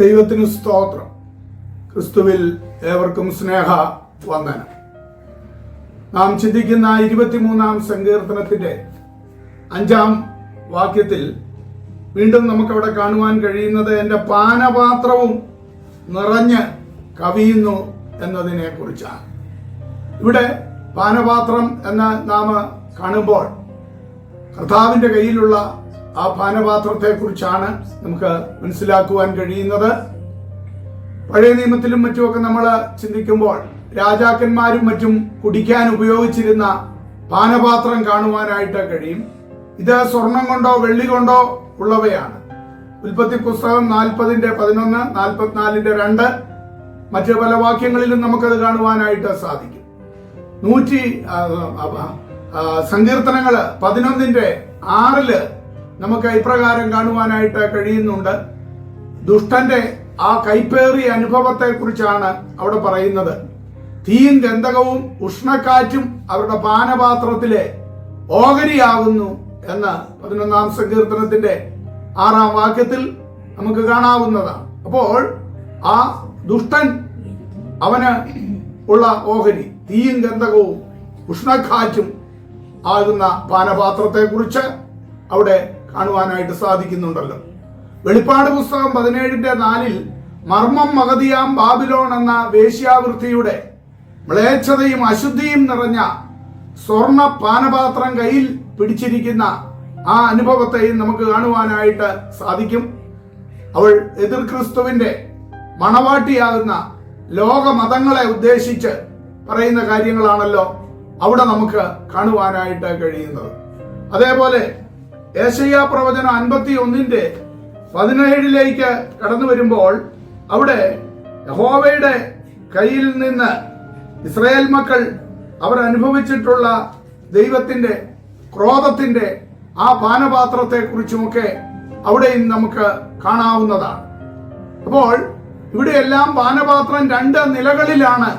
ദൈവത്തിന് സ്തോത്രം. ക്രിസ്തുവിൽ ഏവർക്കും സ്നേഹ വന്ദനം. നാം ചിന്തിക്കുന്ന ഇരുപത്തിമൂന്നാം സങ്കീർത്തനത്തിന്റെ അഞ്ചാം വാക്യത്തിൽ വീണ്ടും നമുക്കവിടെ കാണുവാൻ കഴിയുന്നത് എന്റെ പാനപാത്രവും നിറഞ്ഞ് കവിയുന്നു എന്നതിനെ കുറിച്ചാണ് ഇവിടെ പാനപാത്രം എന്ന് നാം കാണുമ്പോൾ കർത്താവിന്റെ കയ്യിലുള്ള ആ പാനപാത്രത്തെക്കുറിച്ചാണ് നമുക്ക് മനസ്സിലാക്കുവാൻ കഴിയുന്നത്. പഴയ നിയമത്തിലും മറ്റുമൊക്കെ നമ്മൾ ചിന്തിക്കുമ്പോൾ രാജാക്കന്മാരും മറ്റും കുടിക്കാൻ ഉപയോഗിച്ചിരുന്ന പാനപാത്രം കാണുവാനായിട്ട് കഴിയും. ഇത് സ്വർണം കൊണ്ടോ വെള്ളി കൊണ്ടോ ഉള്ളവയാണ്. ഉൽപ്പത്തി പുസ്തകം നാൽപ്പതിന്റെ പതിനൊന്ന് നാൽപ്പത്തിനാലിന്റെ രണ്ട് മറ്റു പല വാക്യങ്ങളിലും നമുക്കത് കാണുവാനായിട്ട് സാധിക്കും. നൂറ്റി സങ്കീർത്തനങ്ങൾ പതിനൊന്നിന്റെ ആറിൽ നമുക്ക് ഇപ്രകാരം കാണുവാനായിട്ട് കഴിയുന്നുണ്ട്. ദുഷ്ടന്റെ ആ കൈപ്പേറിയ അനുഭവത്തെ കുറിച്ചാണ് അവിടെ പറയുന്നത്. തീയും ഗന്ധകവും ഉഷ്ണക്കാറ്റും അവരുടെ പാനപാത്രത്തിലെ ഓഹരിയാവുന്നു എന്ന് പതിനൊന്നാം സങ്കീർത്തനത്തിന്റെ ആറാം വാക്യത്തിൽ നമുക്ക് കാണാവുന്നതാണ്. അപ്പോൾ ആ ദുഷ്ടൻ അവന് ഉള്ള ഓഹരി തീയും ഗന്ധകവും ഉഷ്ണക്കാറ്റും ആകുന്ന പാനപാത്രത്തെ കുറിച്ച് അവിടെ കാണുവാനായിട്ട് സാധിക്കുന്നുണ്ടല്ലോ. വെളിപ്പാട് പുസ്തകം പതിനേഴിന്റെ നാലിൽ മർമ്മം മകതിയാം ബാബിലോൺ എന്ന വേശ്യാവൃത്തിയുടെ മ്ലേച്ഛതയും അശുദ്ധിയും നിറഞ്ഞ സ്വർണ പാനപാത്രം കയ്യിൽ പിടിച്ചിരിക്കുന്ന ആ അനുഭവത്തെയും നമുക്ക് കാണുവാനായിട്ട് സാധിക്കും. അവൾ എതിർ ക്രിസ്തുവിന്റെ മണവാട്ടിയാകുന്ന ലോകമതങ്ങളെ ഉദ്ദേശിച്ച് പറയുന്ന കാര്യങ്ങളാണല്ലോ അവിടെ നമുക്ക് കാണുവാനായിട്ട് കഴിയുന്നത്. അതേപോലെ ഏശയ്യ പ്രവചനം അൻപത്തി ഒന്നിന്റെ പതിനേഴിലേക്ക് കടന്നു വരുമ്പോൾ അവിടെ യഹോവയുടെ കയ്യിൽ നിന്ന് ഇസ്രായേൽ മക്കൾ അവർ അനുഭവിച്ചിട്ടുള്ള ദൈവത്തിന്റെ ക്രോധത്തിന്റെ ആ പാനപാത്രത്തെ കുറിച്ചുമൊക്കെ അവിടെയും നമുക്ക് കാണാവുന്നതാണ്. അപ്പോൾ ഇവിടെയെല്ലാം പാനപാത്രം രണ്ട് നിലകളിലാണ്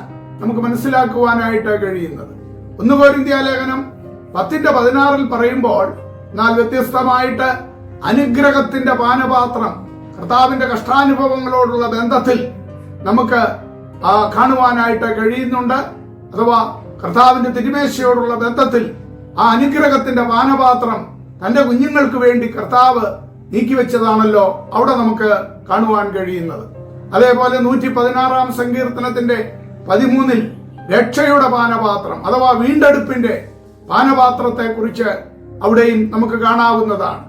നമുക്ക് മനസ്സിലാക്കുവാനായിട്ട് കഴിയുന്നത്. ഒന്ന് കോരിന്ത്യ ലേഖനം പത്തിന്റെ പതിനാറിൽ പറയുമ്പോൾ എന്നാൽ വ്യത്യസ്തമായിട്ട് അനുഗ്രഹത്തിന്റെ പാനപാത്രം കർത്താവിന്റെ കഷ്ടാനുഭവങ്ങളോടുള്ള ബന്ധത്തിൽ നമുക്ക് കാണുവാനായിട്ട് കഴിയുന്നുണ്ട്. അഥവാ കർത്താവിന്റെ തിരുമേശയോടുള്ള ബന്ധത്തിൽ ആ അനുഗ്രഹത്തിന്റെ വാനപാത്രം തന്റെ കുഞ്ഞുങ്ങൾക്ക് വേണ്ടി കർത്താവ് നീക്കിവെച്ചതാണല്ലോ അവിടെ നമുക്ക് കാണുവാൻ കഴിയുന്നത്. അതേപോലെ നൂറ്റി പതിനാറാം സങ്കീർത്തനത്തിന്റെ പതിമൂന്നിൽ രക്ഷയുടെ പാനപാത്രം അഥവാ വീണ്ടെടുപ്പിന്റെ പാനപാത്രത്തെ കുറിച്ച് അവിടെയും നമുക്ക് കാണാവുന്നതാണ്.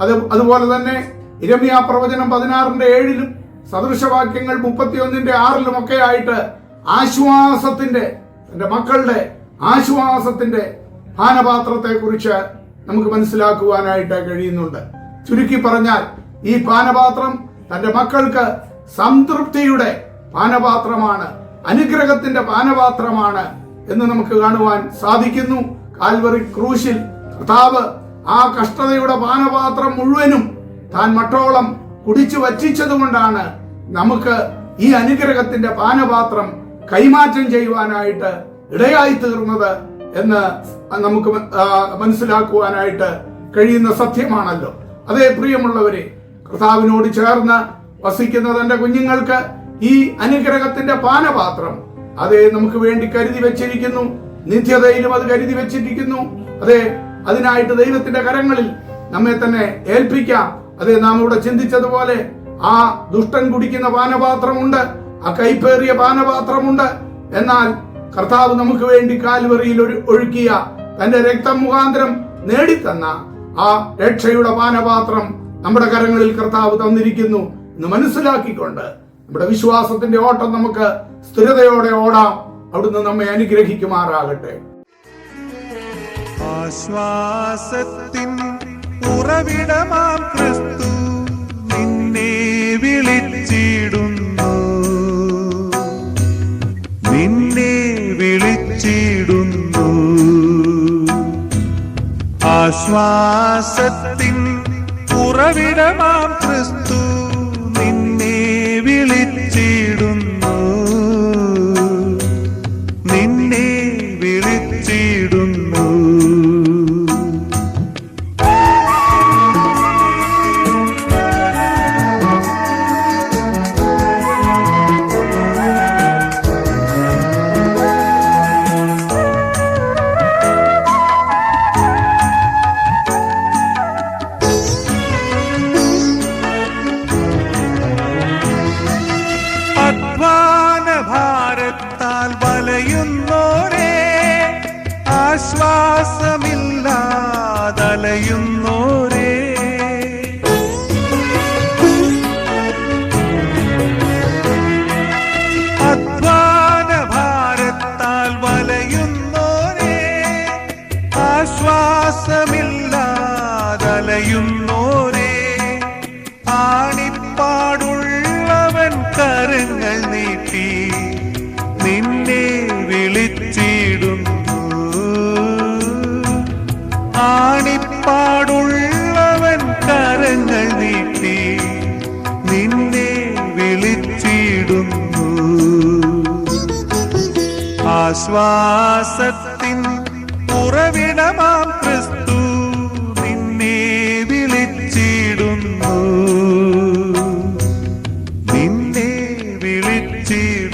അത് അതുപോലെ തന്നെ ഇരമിയ പ്രവചനം പതിനാറിന്റെ ഏഴിലും സദൃശവാക്യങ്ങൾ മുപ്പത്തിയൊന്നിന്റെ ആറിലും ഒക്കെ ആയിട്ട് ആശ്വാസത്തിന്റെ തന്റെ മക്കളുടെ ആശ്വാസത്തിന്റെ പാനപാത്രത്തെ കുറിച്ച് നമുക്ക് മനസ്സിലാക്കുവാനായിട്ട് കഴിയുന്നുണ്ട്. ചുരുക്കി പറഞ്ഞാൽ ഈ പാനപാത്രം തന്റെ മക്കൾക്ക് സംതൃപ്തിയുടെ പാനപാത്രമാണ് അനുഗ്രഹത്തിന്റെ പാനപാത്രമാണ് എന്ന് നമുക്ക് കാണുവാൻ സാധിക്കുന്നു. കാൽവറി ക്രൂശിൽ കർത്താവ് ആ കഷ്ടതയുടെ പാനപാത്രം മുഴുവനും താൻ മട്ടോളം കുടിച്ചു വറ്റിച്ചതുകൊണ്ടാണ് നമുക്ക് ഈ അനുഗ്രഹത്തിന്റെ പാനപാത്രം കൈമാറ്റം ചെയ്യുവാനായിട്ട് ഇടയായി തീർന്നത് എന്ന് നമുക്ക് മനസ്സിലാക്കുവാനായിട്ട് കഴിയുന്ന സത്യമാണല്ലോ. അതേ പ്രിയമുള്ളവരെ കർത്താവിനോട് ചേർന്ന് വസിക്കുന്ന തന്റെ കുഞ്ഞുങ്ങൾക്ക് ഈ അനുഗ്രഹത്തിന്റെ പാനപാത്രം. അതേ നമുക്ക് വേണ്ടി കരുതി വെച്ചിരിക്കുന്നു. നിത്യതയിലും അത് കരുതി വെച്ചിരിക്കുന്നു. അതെ അതിനായിട്ട് ദൈവത്തിന്റെ കരങ്ങളിൽ നമ്മെ തന്നെ ഏൽപ്പിക്കാം. അതെ നാം ഇവിടെ ചിന്തിച്ചതുപോലെ ആ ദുഷ്ടൻ കുടിക്കുന്ന പാനപാത്രമുണ്ട് ആ കൈപ്പേറിയ പാനപാത്രമുണ്ട്. എന്നാൽ കർത്താവ് നമുക്ക് വേണ്ടി കാൽവറിയിൽ ഒഴുക്കിയ തന്റെ രക്തം മുഖാന്തരം നേടിത്തന്ന ആ രക്ഷയുടെ പാനപാത്രം നമ്മുടെ കരങ്ങളിൽ കർത്താവ് തന്നിരിക്കുന്നു എന്ന് മനസ്സിലാക്കിക്കൊണ്ട് നമ്മുടെ വിശ്വാസത്തിന്റെ ഓട്ടം നമുക്ക് സ്ഥിരതയോടെ ഓടാം. അവിടുന്ന് നമ്മെ അനുഗ്രഹിക്കുമാറാകട്ടെ. ആശ്വാസത്തിൻ ഉറവിടമാം ക്രിസ്തു. നീട്ടി നിന്നെ വിളിച്ചിടുന്നു. ആണിപ്പാടുള്ളവൻ കരങ്ങൾ നീട്ടി നിന്നെ വിളിച്ചിടുന്നു. ആശ്വാസത്തിൻ ഉറവിടമാം വിളിച്ചിടുന്നു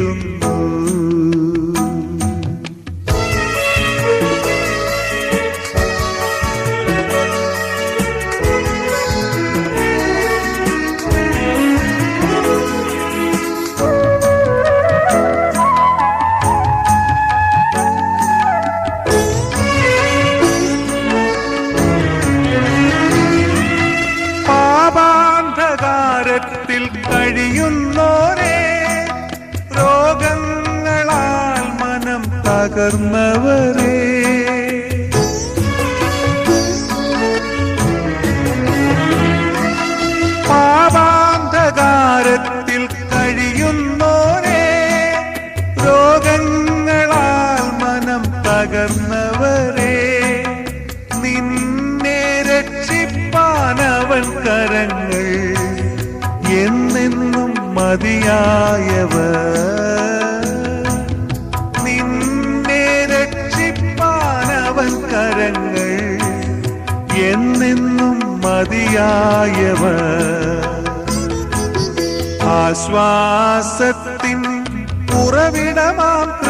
തകർന്നവരേ പാപാന്ധകാരത്തിൽ കഴിയുന്നോരേ രോഗങ്ങളാൽ മനം തകർന്നവരേ നിന്നെ രക്ഷിപ്പാനവൻ കരങ്ങൾ എന്നെന്നും മതിയായവർ. മതിയായവർ ആശ്വാസത്തിൻ ഉറവിടമാം ക്രിസ്തു